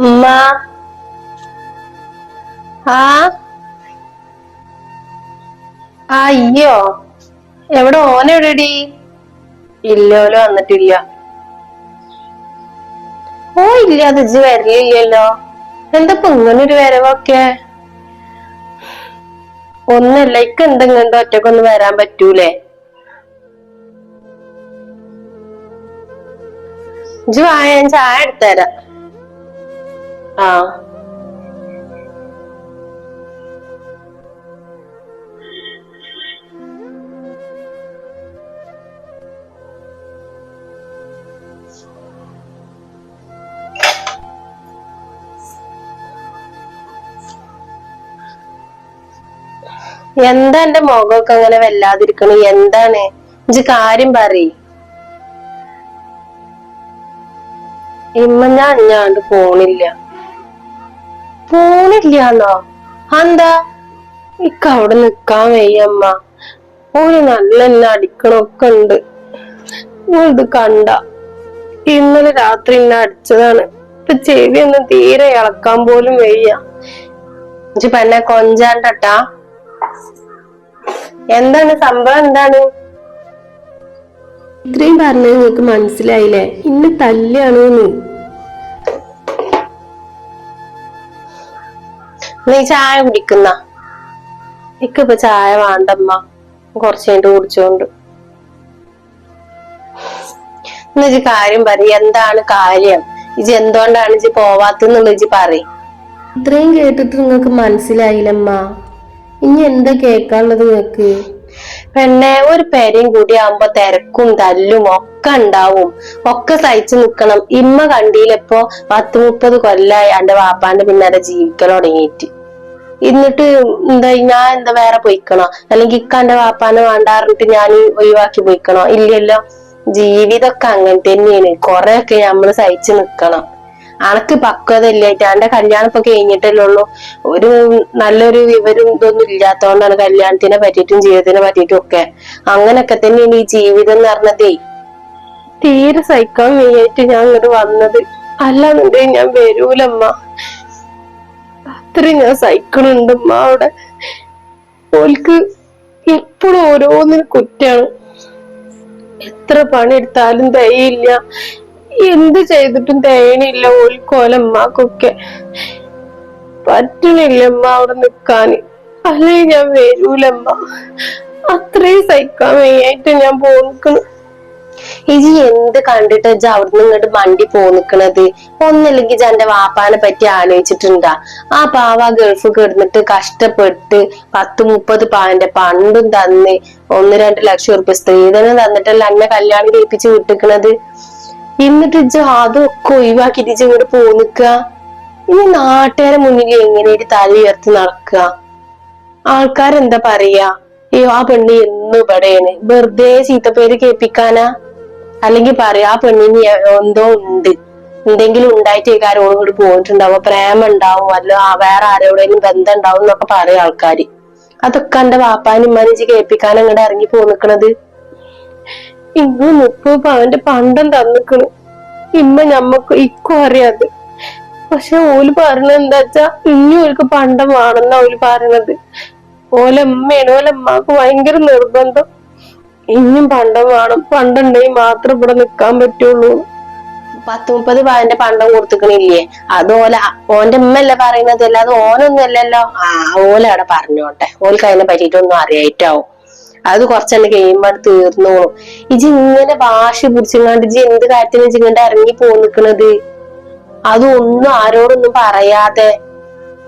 ഉമ്മ. ആ. അയ്യോ എവിടെ ഓനെവിടെടി ഇല്ലോലോ വന്നിട്ടില്ല. ഓ ഇല്ല അത് ഇജ്ജ് വരലില്ലല്ലോ. എന്താ ഇങ്ങനെ ഒരു വരവൊക്കെ? ഒന്നല്ല ഇക്ക് എന്തെങ്കിലും ഒറ്റക്കൊന്ന് വരാൻ പറ്റൂലേ. ഇജ്ജ് വായ ഞാൻ ചായ എടുത്തുതരാം ആ. എന്താ എന്റെ മുഖമൊക്കെ അങ്ങനെ വല്ലാതിരിക്കണു? എന്താണ്? ഇജ്ജ് കാര്യം പറയ്. ഇമ്മ ഞാൻ അഞ്ഞാണ്ട് പോണില്ല. പോണില്ലാന്നോ? എന്താ ഇക്ക അവിടെ നിക്കാൻ വയ്യമ്മ. ഓര് നല്ല എന്നെ അടിക്കണൊക്കെ ഉണ്ട്. ഇത് കണ്ട. ഇന്നലെ രാത്രി എന്നെ അടിച്ചതാണ്. ഇപ്പൊ ചെവി ഒന്ന് തീരെ ഇളക്കാൻ പോലും വയ്യ. ഇജ്ജ് പെണ്ണെ കൊഞ്ചാണ്ടട്ടാ? എന്താണ് സംഭവം? എന്താണ്? ഇത്രയും പറഞ്ഞത് നിങ്ങൾക്ക് മനസ്സിലായില്ലേ? ഇന്ന് തല്ലാണ് നീ ചായ കുടിക്കുന്ന? ഇക്കിപ്പൊ ചായ വേണ്ടമ്മ. കുറച്ച് കഴിഞ്ഞിട്ട് കുടിച്ചോണ്ട്. എന്നാ ഇജ്ജ് കാര്യം പറ എന്താണ് കാര്യം? ഇജ് എന്തുകൊണ്ടാണ് ഇജ് പോവാത്തെന്നുള്ള ഇജ് പറ ഇത്രയും കേട്ടിട്ട് നിങ്ങൾക്ക് മനസ്സിലായില്ലമ്മ. ഇനി എന്താ കേക്കാനുള്ളത് നിങ്ങക്ക് പെണ്ണെ ഒരു പെരയും കൂടി ആവുമ്പോ തിരക്കും തല്ലും ഒക്കെ ഉണ്ടാവും. ഒക്കെ സഹിച്ചു നിക്കണം. ഇമ്മ കണ്ടിയിലിപ്പോ പത്ത് മുപ്പത് കൊല്ലായി എന്റെ വാപ്പാന്റെ പിന്നാലെ ജീവിക്കൽ തുടങ്ങിയിട്ട്. എന്നിട്ട് എന്താ ഞാൻ എന്താ വേറെ പോയിക്കണോ? അല്ലെങ്കിൽ ഇക്ക എന്റെ വാപ്പാനെ വേണ്ടാറിട്ട് ഞാൻ ഒഴിവാക്കി പോയിക്കണോ? ഇല്ലല്ലോ. ജീവിതമൊക്കെ അങ്ങനെ തന്നെയാണ്. കൊറേയൊക്കെ നമ്മൾ സഹിച്ചു നിക്കണം. അനക്ക് പക്വത ഇല്ലായിട്ട് ആന്റെ കല്യാണം ഇപ്പൊ കഴിഞ്ഞിട്ടല്ലേ ഉള്ളൂ. ഒരു നല്ലൊരു വിവരം ഇതൊന്നും ഇല്ലാത്തോണ്ടാണ് കല്യാണത്തിനെ പറ്റിയിട്ടും ജീവിതത്തിനെ പറ്റിയിട്ടും ഒക്കെ. അങ്ങനൊക്കെ തന്നെയാണ് ഈ ജീവിതം എന്ന് പറഞ്ഞതേ. തീരെ സഹിക്കാൻ വയ്യായിട്ട് ഞാൻ ഇങ്ങോട്ട് വന്നത്. അല്ലാന്നുണ്ടെങ്കിൽ ഞാൻ വരൂലമ്മ. അത്രയും ഞാൻ സഹിക്കണുണ്ടമ്മ അവിടെ. ഓൽക്ക് എപ്പോഴും ഓരോന്നിനും കുറ്റാണ്. എത്ര പണി പണിയെടുത്താലും ദയയില്ല. എന്ത് ചെയ്തിട്ടും ദയണില്ല ഓൽക്കോലമ്മക്കൊക്കെ പറ്റണില്ലമ്മ അവിടെ നിക്കാന്. അല്ലെങ്കിൽ ഞാൻ വരൂലമ്മ. അത്രയും സഹിക്കാൻ വയ്യായിട്ട് ഞാൻ പോന്നിക്കണ്. ഇജി എന്ത് കണ്ടിട്ട് ഇജ്ജ് അവിടുന്ന് ഇങ്ങോട്ട് മണ്ടി പോന്നിക്കണത്? ഒന്നില്ലെങ്കിൽ എന്റെ വാപ്പാനെ പറ്റി ആലോചിച്ചിട്ടുണ്ടാ? ആ പാവ ഗൾഫ് കിടന്നിട്ട് കഷ്ടപ്പെട്ട് പത്ത് മുപ്പത് പാവന്റെ പണ്ടും തന്ന് ഒന്ന് രണ്ട് ലക്ഷം ഉറുപ്പ്യ സ്ത്രീധനം തന്നിട്ടല്ല അന്നെ കല്യാണം കഴിപ്പിച്ച് വിട്ടിക്കണത്? എന്നിട്ട് ഇജ്ജ് അതൊക്കെ ഒഴിവാക്കിട്ട് ഇജ്ജ് ഇങ്ങോട്ട് പോന്നിക്ക ഇനി നാട്ടുകാരെ മുന്നിൽ എങ്ങനെ തല ഉയർത്തി നടക്കുക ആൾക്കാരെന്താ പറയാ? അയ്യോ ആ പെണ്ണ് എന്ന് ഇവിടെയാണ്. വെറുതെ ചീത്തപ്പേര് കേൾപ്പിക്കാനാ? അല്ലെങ്കിൽ പറയാ ആ പെണ്ണിന് എന്തോ ഉണ്ട്. എന്തെങ്കിലും ഉണ്ടായിട്ട് ആരോടും കൂടി പോയിട്ടുണ്ടാവും. പ്രേമം ഉണ്ടാവും. അല്ല വേറെ ആരോടെങ്കിലും ബന്ധം ഉണ്ടാവും എന്നൊക്കെ പറയും ആൾക്കാര്. അതൊക്കെ എന്റെ വാപ്പാനും ഉമ്മാനും കേൾപ്പിക്കാൻ അങ്ങോട്ട് ഇറങ്ങി പോന്നിക്കണത് ഇന്ന് മുപ്പത് പവന്റെ പണ്ടം തന്നിക്കണ്. ഇമ്മ ഞമ്മക്ക് ഇക്കും അറിയാതെ. പക്ഷെ ഓൽ പറഞ്ഞ എന്താ വെച്ചാ ഇനി ഓൽക്ക് പണ്ടം വേണമെന്നാ ഓൽ പറയണത് ഓലമ്മയാണ് ഓലമ്മക്ക് ഭയങ്കര നിർബന്ധം. ഇനിയും പണ്ടം വേണം. പണ്ടുണ്ടെങ്കിൽ മാത്രം ഇവിടെ നിക്കാൻ പറ്റുള്ളൂ. പത്ത് മുപ്പത് പവന്റെ പണ്ടം കൊടുത്തിക്കണില്ലേ? അത് ഓല ഓന്റെ അല്ലേ പറയുന്നത് അല്ലാതെ ഓനൊന്നും അല്ലല്ലോ. ആ ഓലവിടെ പറഞ്ഞോട്ടെ. ഓൽക്ക് അതിനെ പറ്റിയിട്ടൊന്നും അറിയായിട്ടാവും. അത് കുറച്ചെണ്ണം കഴിയുമ്പോ അത് തീർന്നോളും. ഇജി ഇങ്ങനെ വാശി പിടിച്ചിങ്ങാണ്ട് ഇജി എന്ത് കാര്യത്തിന് ഇജി ഇങ്ങോട്ട് ഇറങ്ങി പോന്നിക്കണത് അതൊന്നും ആരോടൊന്നും പറയാതെ.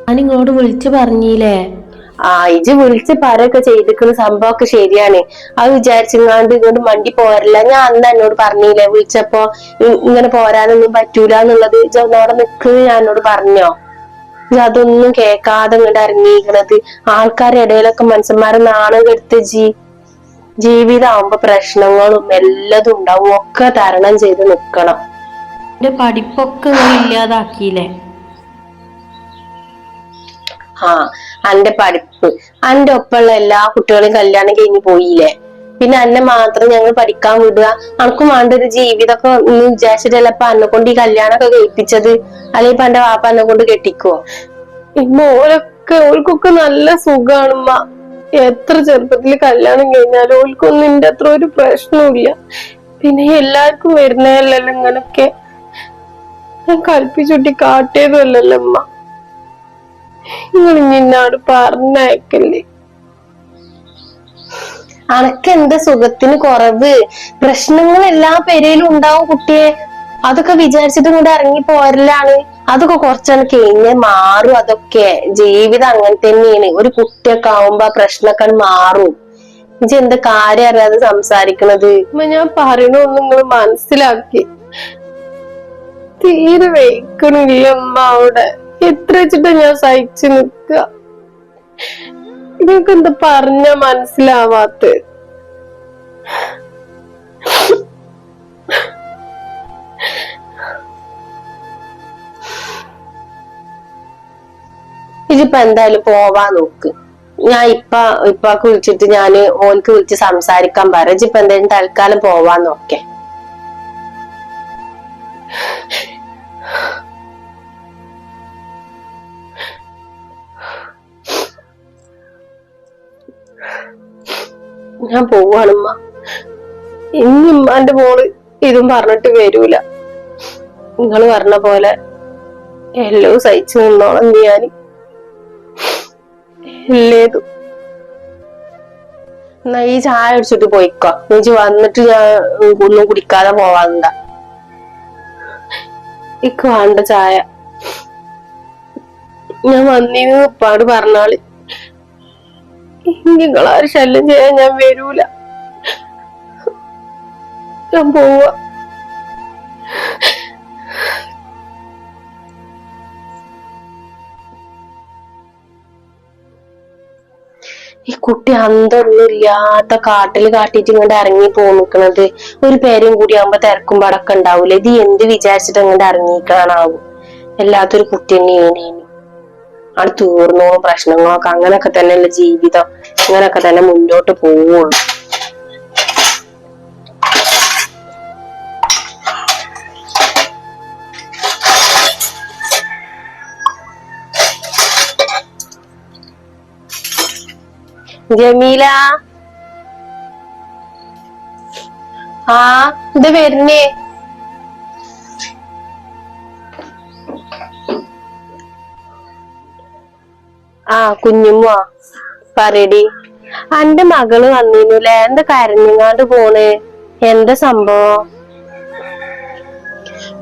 ഞാൻ വിളിച്ചു പറഞ്ഞില്ലേ? ആ ഇജ് വിളിച്ച് പറയൊക്കെ ചെയ്തിക്കുന്ന സംഭവമൊക്കെ ശരിയാണ്. അത് വിചാരിച്ചിങ്ങാണ്ട് ഇങ്ങോട്ട് മണ്ടി പോരല്ല. ഞാൻ അന്ന് എന്നോട് പറഞ്ഞില്ലേ വിളിച്ചപ്പോ ഇങ്ങനെ പോരാനൊന്നും പറ്റൂല എന്നുള്ളത്. ഇജ് അവിടെ നിൽക്കുന്നത് ഞാൻ എന്നോട് പറഞ്ഞോ? അതൊന്നും കേൾക്കാതെ ഇങ്ങോട്ട് ഇറങ്ങിയിരിക്കണത് ആൾക്കാരുടെ ഇടയിലൊക്കെ മനുഷ്യന്മാരെ നാണം കെടുത്ത് ജി ജീവിതമാകുമ്പോ പ്രശ്നങ്ങളും എല്ലതും ഉണ്ടാവും. ഒക്കെ തരണം ചെയ്ത് നിക്കണം. എന്റെ പഠിപ്പൊക്കെ ഇല്ലാതാക്കിയില്ലേ? ആ അന്റെ പഠിപ്പ്. അന്റെ ഒപ്പമുള്ള എല്ലാ കുട്ടികളെയും കല്യാണം കഴിഞ്ഞു പോയില്ലേ? പിന്നെ അന്നെ മാത്രം ഞങ്ങൾ പഠിക്കാൻ വിടുക. അനക്കും വേണ്ട ഒരു ജീവിതമൊക്കെ ഒന്ന് വിചാരിച്ചിട്ടല്ല ഇപ്പൊ അന്നെ കൊണ്ട് ഈ കല്യാണമൊക്കെ കഴിപ്പിച്ചത്? അല്ലെങ്കിൽ ഇപ്പൊ എന്റെ വാപ്പ എന്നെ കൊണ്ട് കെട്ടിക്കോ ഓലൊക്കെ ഓൾക്കൊക്കെ നല്ല സുഖാണുമ്മ എത്ര ചെറുപ്പത്തിൽ കല്യാണം കഴിഞ്ഞാലും ഓൾക്കൊന്നും എന്റെ അത്ര ഒരു പ്രശ്നവുമില്ല. പിന്നെ എല്ലാവർക്കും വരുന്നതല്ലല്ലോ ഇങ്ങനൊക്കെ. ഞാൻ കൽപ്പിച്ചുട്ടി കാട്ടിയതുമല്ലല്ലോ അമ്മ നിങ്ങൾ നിന്നോട് പറഞ്ഞയക്കല്ലേ അനക്ക് എന്താ സുഖത്തിന് കുറവ്? പ്രശ്നങ്ങൾ എല്ലാ പെരയിലും ഉണ്ടാവും കുട്ടിയെ. അതൊക്കെ വിചാരിച്ചിട്ട് കൂടെ ഇറങ്ങി പോരലാണ്. അതൊക്കെ കുറച്ചാണ് കഴിഞ്ഞ് മാറും അതൊക്കെ. ജീവിതം അങ്ങനെ തന്നെയാണ്. ഒരു കുട്ടിയൊക്കെ ആവുമ്പോ പ്രശ്നമൊക്കെ മാറും. ഇജ്ജ് എന്ത് കാര്യം അറിയാതെ സംസാരിക്കണത്? ഞാൻ പറയണൊന്നും നിങ്ങൾ മനസ്സിലാക്കി. തീരെ വയ്ക്കണില്ല അമ്മ അവിടെ. എത്ര വെച്ചിട്ടാ ഞാൻ സഹിച്ചു നിക്ക? നിങ്ങൾക്ക് എന്താ പറഞ്ഞ മനസ്സിലാവാത്ത? ഇതിപ്പോ എന്തായാലും പോവാൻ നോക്ക്. ഞാൻ ഇപ്പ ഇപ്പാക്ക് വിളിച്ചിട്ട് ഞാൻ ഓൻക്ക് വിളിച്ച് സംസാരിക്കാൻ പറ ഇപ്പൊ എന്തായാലും തൽക്കാലം പോവാൻ നോക്കേ. ഞാൻ പോവാണമ്മ. ഇനി ഉമ്മാന്റെ മോൾ ഇതും പറഞ്ഞിട്ട് വരൂല. നിങ്ങൾ പറഞ്ഞ പോലെ എല്ലോ സഹിച്ചു നിന്നോളം ഞാൻ ഇല്ലേതു. എന്നാ ഈ ചായ അടിച്ചിട്ട് പോയിക്കോ. നീച്ച് വന്നിട്ട് ഞാൻ ഒന്നും കുടിക്കാതെ പോവാണ്ട ഇക്ക് വേണ്ട ചായ. ഞാൻ വന്നീന്ന് ഉപ്പാട് പറഞ്ഞാൾ. നിങ്ങളാരും ശല്യം ചെയ്യാൻ ഞാൻ വരൂല. ഞാൻ പോവാ. ഈ കുട്ടി അന്തൊന്നും ഇല്ലാത്ത കാട്ടിൽ കാട്ടിട്ട് ഇങ്ങോട്ട് ഇറങ്ങി പോന്നിക്കണത്. ഒരു പേരും കൂടി ആവുമ്പോ തിരക്കും പടക്കം ഉണ്ടാവൂല. ഇത് എന്ത് വിചാരിച്ചിട്ട് അങ്ങോട്ട് ഇറങ്ങിക്കാണാവും എല്ലാത്തൊരു കുട്ടി തന്നെയാണ്. ഇനി തീർന്നോളും പ്രശ്നങ്ങളൊക്കെ അങ്ങനൊക്കെ തന്നെയല്ല ജീവിതം. അങ്ങനൊക്കെ തന്നെ മുന്നോട്ട് പോവുള്ളൂ ജമീല? ആ ഇത് വരുന്നേ. ആ കുഞ്ഞുമ്മോ? പറയടി. അന്റെ മകൾ വന്നിരുന്നുല്ലേ? എന്താ കരഞ്ഞങ്ങാണ്ട് പോണേ? എന്താ സംഭവം?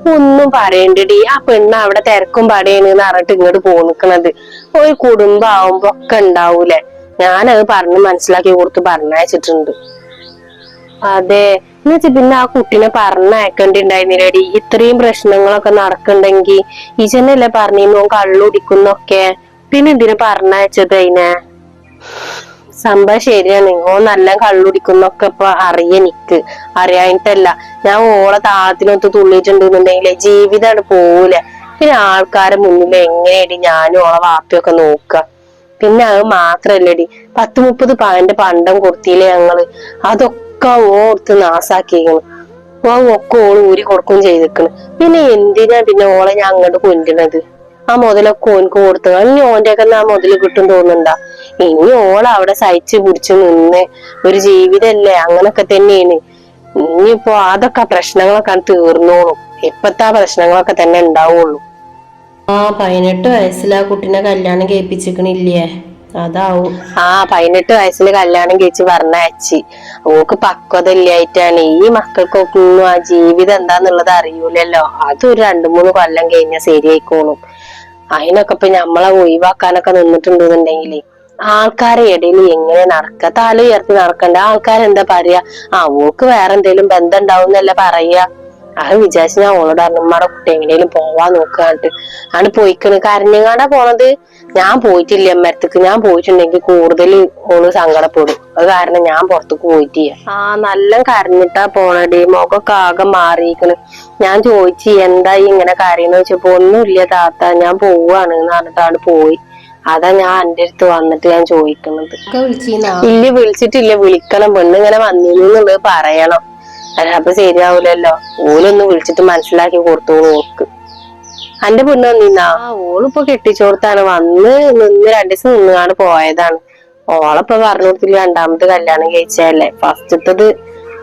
ഒന്നും പറയണ്ടടി. ആ പെണ്ണ് അവിടെ തിരക്കും പടയാണ് പറഞ്ഞിട്ട് ഇങ്ങോട്ട് പോന്നിക്കണത്. ഒരു കുടുംബാവുമ്പോ ഒക്കെ ഉണ്ടാവൂലേ? ഞാനത് പറഞ്ഞ് മനസ്സിലാക്കി കൊടുത്ത് പറഞ്ഞയച്ചിട്ടുണ്ട്. അതെ. എന്നുവെച്ചാ പിന്നെ ആ കുട്ടീനെ പറഞ്ഞയക്കണ്ടിണ്ടായിരുന്നില്ലടി. ഇത്രയും പ്രശ്നങ്ങളൊക്കെ നടക്കണ്ടെങ്കി. ഈച്ചനല്ലേ പറഞ്ഞിരുന്നു? കള്ളുടിക്കുന്നൊക്കെ പിന്നെ എന്തിനു പറഞ്ഞയച്ചത് അതിനെ സംഭവം ശരിയാണ്. ഓ നല്ല കള്ളുടിക്കുന്നൊക്കെ ഇപ്പൊ അറിയ നിക്ക്. അറിയാനിട്ടല്ല ഞാൻ ഓളെ താളത്തിനൊത്ത് തുള്ളിയിട്ടുണ്ടെന്നുണ്ടെങ്കിലേ ജീവിതമാണ് പോവൂല. പിന്നെ ആൾക്കാരെ മുന്നിൽ എങ്ങനെയടി ഞാനും ഓളെ വാപ്പിയൊക്കെ നോക്ക? പിന്നെ അത് മാത്രല്ലടി. പത്ത് മുപ്പത് പവന്റെ പണ്ടം കൊടുത്തില്ലേ ഞങ്ങൾ? അതൊക്കെ ഓർത്ത് നാസാക്കിയിരിക്കണം ഓ ഒക്കെ ഓൾ ഊരി കൊടുക്കുകയും ചെയ്തിരിക്കണം പിന്നെ എന്തിനാ പിന്നെ ഓളെ ഞാൻ അങ്ങോട്ട് കൊണ്ടുവരണത് ആ മുതലൊക്കെ ഓൻക്ക് കൊടുത്തു. ഇനി ഓന്റെ ഒക്കെ ആ മുതൽ കിട്ടും തോന്നുന്നുണ്ടാ. ഇനി ഓള അവിടെ സഹിച്ചു പിടിച്ചു നിന്ന് ഒരു ജീവിതല്ലേ അങ്ങനൊക്കെ തന്നെയാണ്. ഇനിയിപ്പോ അതൊക്കെ പ്രശ്നങ്ങളൊക്കെ തീർന്നോളും. ഇപ്പത്തെ ആ പ്രശ്നങ്ങളൊക്കെ തന്നെ ഉണ്ടാവുള്ളൂ. ആ പതിനെട്ട് വയസ്സിൽ ആ കുട്ടിനെ കല്യാണം കേൾപ്പിച്ചിക്കണില്ലേ അതാവും. ആ പതിനെട്ട് വയസ്സിൽ കല്യാണം കഴിച്ച് പറഞ്ഞയച്ചി ഓക്ക് പക്വത ഇല്ലായിട്ടാണ് ഈ മക്കൾക്കൊക്കെ ഒന്നും ആ ജീവിതം എന്താന്നുള്ളത് അറിയൂലല്ലോ. അതൊരു രണ്ടു മൂന്ന് കൊല്ലം കഴിഞ്ഞാൽ ശരിയായിക്കോളും. അതിനൊക്കെ ഇപ്പൊ നമ്മളെ ഒഴിവാക്കാനൊക്കെ നിന്നിട്ടുണ്ടെന്നുണ്ടെങ്കിലേ ആൾക്കാരെ ഇടയിൽ എങ്ങനെ നടക്ക? തല ഉയർത്തി നടക്കണ്ട. ആൾക്കാരെന്താ പറയാ? ആ ഓക്ക് വേറെ എന്തേലും ബന്ധം ഉണ്ടാവും എന്നല്ല പറയാ. അത് വിചാരിച്ച് ഞാൻ ഓളോട് അമ്മമാടെ കുട്ടി എങ്ങനെയും പോവാൻ നോക്കാണ്ട് ആണ് പോയിക്കണ്. കരഞ്ഞങ്ങാണ്ടാ പോണത് ഞാൻ പോയിട്ടില്ല അമ്മരത്തേക്ക് ഞാൻ പോയിട്ടുണ്ടെങ്കിൽ കൂടുതൽ ഓൾ സങ്കടപ്പെടും. അത് കാരണം ഞാൻ പുറത്തേക്ക് പോയിട്ടില്ല. ആ നല്ല കരഞ്ഞിട്ടാ പോണടി മുഖമൊക്കെ ആകെ മാറിയിരിക്കണ്. ഞാൻ ചോദിച്ചു എന്താ ഇങ്ങനെ കരയെന്ന് വെച്ചപ്പോ ഒന്നുമില്ല താത്ത. ഞാൻ പോവാണ് എന്ന് പറഞ്ഞിട്ടാണ് പോയി. അതാ ഞാൻ എന്റെ അടുത്ത് വന്നിട്ട് ഞാൻ ചോദിക്കുന്നത് ഇല്ല വിളിച്ചിട്ടില്ല. വിളിക്കണം. പെണ്ണ് ഇങ്ങനെ വന്നിരുന്നുള്ളത് പറയണം. അല്ല ശരിയാവൂലല്ലോ. ഓലൊന്ന് വിളിച്ചിട്ട് മനസ്സിലാക്കി കൊടുത്തോളൂ ഓക്ക് അന്റെ പൊണ്ണ് വന്നിന്നാ? ഓളിപ്പോ കെട്ടിച്ചോർത്താണ് വന്ന് നിന്ന് രണ്ടു ദിവസം നിന്നാണ് പോയതാണ്. ഓളപ്പൊ പറഞ്ഞു കൊടുത്തില്ല രണ്ടാമത്തെ കല്യാണം കഴിച്ചതല്ലേ? ഫസ്റ്റത്തത്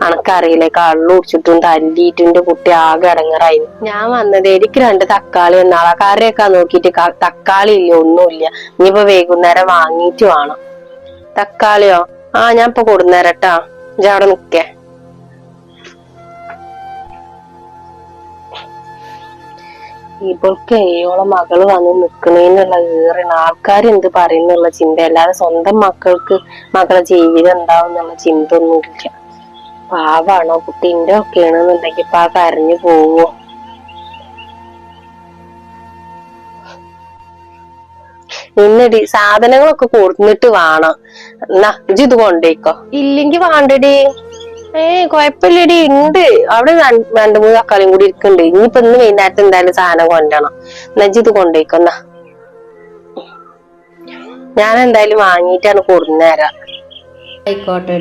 അനക്കറിയില്ല. കള്ളു കുടിച്ചിട്ടും തല്ലിയിട്ടും എന്റെ കുട്ടി ആകെ ഇടങ്ങറായി. ഞാൻ വന്നത് എനിക്ക് രണ്ട് തക്കാളി എന്നാളാ കറിയൊക്കെ നോക്കിയിട്ട് തക്കാളി ഇല്ല ഒന്നുമില്ല. ഇനിയിപ്പോ വൈകുന്നേരം വാങ്ങിയിട്ട് വേണം. തക്കാളിയോ? ആ ഞാൻ ഇപ്പൊ കൊടുന്നേരട്ടാ ഇജ്ജ് അവിടെ നിക്കേ ഇവൾക്ക് ഓളെ മകൾ വന്ന് നിൽക്കുന്നതിനുള്ള ഏറെയാണ്. ആൾക്കാർ എന്ത് പറയുന്നുള്ള ചിന്ത. അല്ലാതെ സ്വന്തം മക്കൾക്ക് മകളെ ജീവിതം ഉണ്ടാവും എന്നുള്ള ചിന്ത ഒന്നുമില്ല പാവാണോ കുട്ടീന്റെ ഒക്കെയാണെന്നുണ്ടെങ്കിൽ ഇപ്പൊ ആ കരഞ്ഞു പോവോ? ഇന്നടി സാധനങ്ങളൊക്കെ കൊടുത്തിട്ട് വേണം. എന്നാ ഇജ്ജ് ഇത് കൊണ്ടേക്കോ ഇല്ലെങ്കി വേണ്ടടി. ഏ കൊഴപ്പില്ലടി ഉണ്ട് അവിടെ രണ്ടു മൂന്ന് തക്കാളിയും കൂടി ഇരിക്കുന്നുണ്ട് ഇനിയിപ്പൊ ഇന്ന് മെയിനായിട്ട് എന്തായാലും സാധനം കൊണ്ടണം എന്നാ ഇജ്ജ് ഇത് കൊണ്ടേക്കോ എന്നാ. ഞാൻ എന്തായാലും വാങ്ങിയിട്ടാണ് കൊടുന്നേരാ ആയിക്കോട്ടെ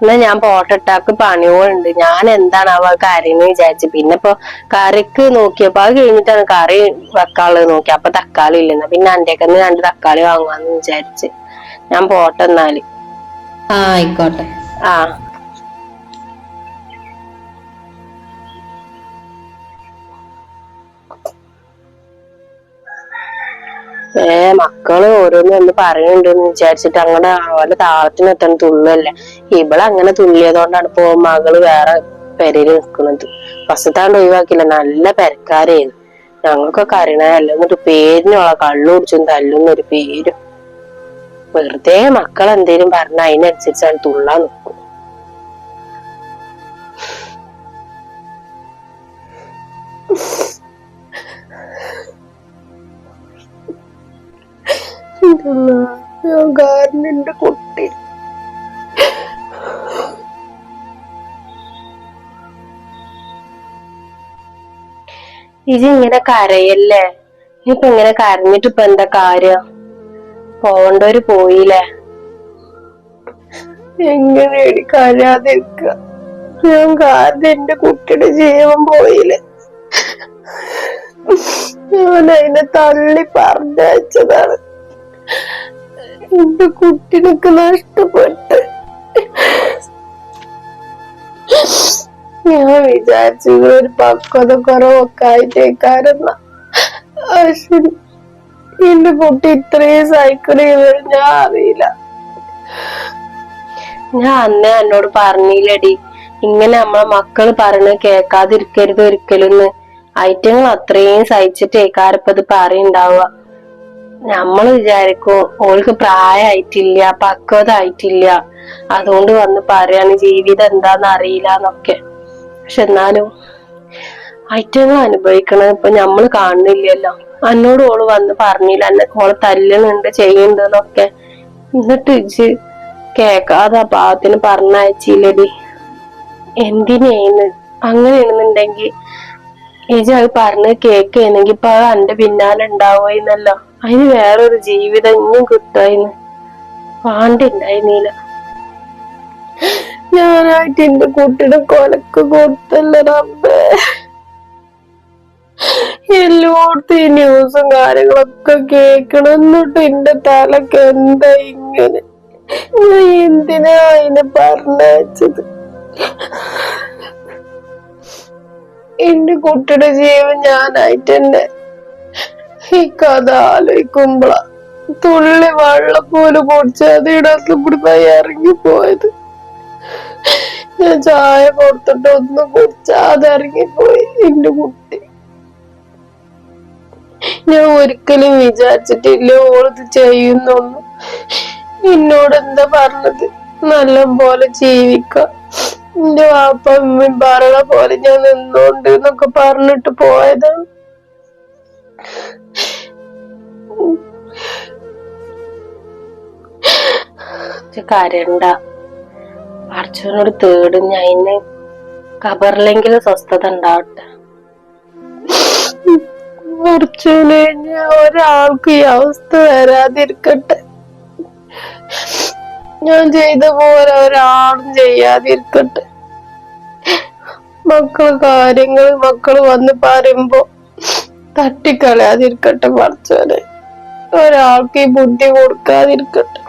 എന്നാ ഞാൻ പോട്ടട്ടാക്ക് പണിയോണ്ട് ഞാൻ എന്താണ് അവ കറിന്ന് വിചാരിച്ചു. പിന്നെ ഇപ്പൊ കറിക്ക് നോക്കിയപ്പോ അത് കഴിഞ്ഞിട്ടാണ് കറി വെക്കാനുള്ളത് നോക്കി അപ്പൊ തക്കാളി ഇല്ലെന്ന. പിന്നെ അന്റേക്കന്ന് രണ്ട് തക്കാളി വാങ്ങാന്ന് വിചാരിച്ച്. ഞാൻ പോട്ടെ എന്നാൽ. ആ ആയിക്കോട്ടെ. ആ. ഏ മക്കൾ ഓരോന്ന് എന്ന് പറയുന്നുണ്ടെന്ന് വിചാരിച്ചിട്ട് അങ്ങടെ അവരുടെ താളത്തിന് എത്തണം തുള്ളല്ലേ ഇവൾ അങ്ങനെ തുള്ളിയതുകൊണ്ടാണ് ഇപ്പൊ മകൾ വേറെ പെരയിൽ നിൽക്കുന്നത് ഫസ്റ്റത്താണ്ട് ഒഴിവാക്കില്ല നല്ല പെരക്കാരായിരുന്നു ഞങ്ങൾക്കൊക്കെ അറിയണല്ലോ എന്നിട്ട് പേരിനോളെ കള്ളു കുടിച്ചും തല്ലുന്നൊരു പേരും. വെറുതെ മക്കൾ എന്തേലും പറഞ്ഞ അതിനനുസരിച്ചാണ് തുള്ളാൻ നിൽക്കും കാരനുണ്ട് കുട്ടി. ഇങ്ങനെ കരയല്ലേ? ഇനിയിപ്പൊ ഇങ്ങനെ കരഞ്ഞിട്ട് ഇപ്പൊ എന്താ കാര്യം? പോണ്ടവര് പോയില്ലേ? എങ്ങനെ കരയാതിരിക്കുക ഞാൻ കാരണം എന്റെ കുട്ടിയുടെ ജീവൻ പോയില്ലേ? ഞാൻ അതിനെ തള്ളി പറഞ്ഞയച്ചതാണ്. എന്റെ കുട്ടിനൊക്കെ നഷ്ടപ്പെട്ട്. ഞാൻ വിചാരിച്ചു ഒരു പക്വത കുറവൊക്കെ ആയിട്ടേക്കാരെന്ന. എന്റെ കുട്ടി ഇത്രയും സൈക്കിൾ ചെയ്തത് ഞാൻ അറിയില്ല. ഞാൻ അന്നേ എന്നോട് പറഞ്ഞില്ലടി. ഇങ്ങനെ നമ്മളെ മക്കൾ പറഞ്ഞ് കേൾക്കാതിരിക്കരുത് ഒരിക്കലും ഐറ്റങ്ങൾ അത്രയും സഹിച്ചിട്ട് കാരപ്പത് പറയുണ്ടാവുക. നമ്മൾ വിചാരിക്കും ഓൾക്ക് പ്രായമായിട്ടില്ല പക്വതായിട്ടില്ല. അതുകൊണ്ട് വന്ന് പറയാണ് ജീവിതം എന്താന്ന് അറിയില്ല എന്നൊക്കെ പക്ഷെ എന്നാലും ഐറ്റങ്ങൾ അനുഭവിക്കണത് ഇപ്പൊ നമ്മൾ കാണുന്നില്ലല്ലോ. എന്നോട് ഓൾ വന്ന് പറഞ്ഞില്ല. എന്നെ ഓളെ തല്ലുന്നുണ്ട് ചെയ്യുന്നുണ്ട് എന്നൊക്കെ എന്നിട്ട് ഇജ് കേക്കാതെ പാവത്തിന് പറഞ്ഞയച്ചില്ലടി. എന്തിനേന്ന്? അങ്ങനെയാണെന്നുണ്ടെങ്കിൽ ഇജ് അത് പറഞ്ഞ് കേൾക്കുകയാണെങ്കിൽ ഇപ്പൊ അത് എന്റെ പിന്നാലെ ഉണ്ടാവുന്നല്ലോ അതിന് വേറൊരു ജീവിതം ഇനിയും കിട്ടുമായിന്ന് പാണ്ടിണ്ടായിരുന്നില്ല ഞാനായിട്ട് എന്റെ കുട്ടിയുടെ കൊലക്ക് കൊടുത്തല്ലേ എല്ലായിടത്തും ഈ ന്യൂസും കാര്യങ്ങളൊക്കെ കേക്കണം എന്നിട്ട് എന്റെ തലക്ക് എന്താ ഇങ്ങനെ? ഞാൻ എന്തിനാ അതിനെ പറഞ്ഞയച്ചത്? എന്റെ കുട്ടിയുടെ ജീവൻ ഞാനായിട്ട് തന്നെ ഈ കഥ ആലോചിക്കുമ്പോളാ തുള്ളി വെള്ളം പോലെ പൊടിച്ച് അത് ഇടത്ത് ഇറങ്ങി പോയത് ഞാൻ ചായ കൊടുത്തിട്ട് ഒന്ന് കുടിച്ചാതെ ഇറങ്ങിപ്പോയി. എന്റെ കുട്ടി ഞാൻ ഒരിക്കലും വിചാരിച്ചിട്ടില്ല ഓളത് ചെയ്യുന്നൊന്നും. എന്നോട് എന്താ പറഞ്ഞത്? നല്ല പോലെ ജീവിക്ക എന്റെ വാപ്പ പറയണ പോലെ ഞാൻ നിന്നോണ്ട് എന്നൊക്കെ പറഞ്ഞിട്ട് പോയതാണ്. കരണ്ട പറച്ചവനോട് തേടും. ഞാൻ അതിന് കബറിലെങ്കിലും സ്വസ്ഥത ഉണ്ടാവട്ടെ. കുറച്ചുനെ ഞാൻ ഒരാൾക്ക് ഈ അവസ്ഥ വരാതിരിക്കട്ടെ. ഞാൻ ചെയ്ത പോലെ ഒരാളും ചെയ്യാതിരിക്കട്ടെ. മക്കൾ കാര്യങ്ങൾ മക്കൾ വന്ന് പറയുമ്പോ തട്ടിക്കളയാതിരിക്കട്ടെ പഠിച്ചോനെ ഒരാൾക്ക് ഈ ബുദ്ധി കൊടുക്കാതിരിക്കട്ടെ.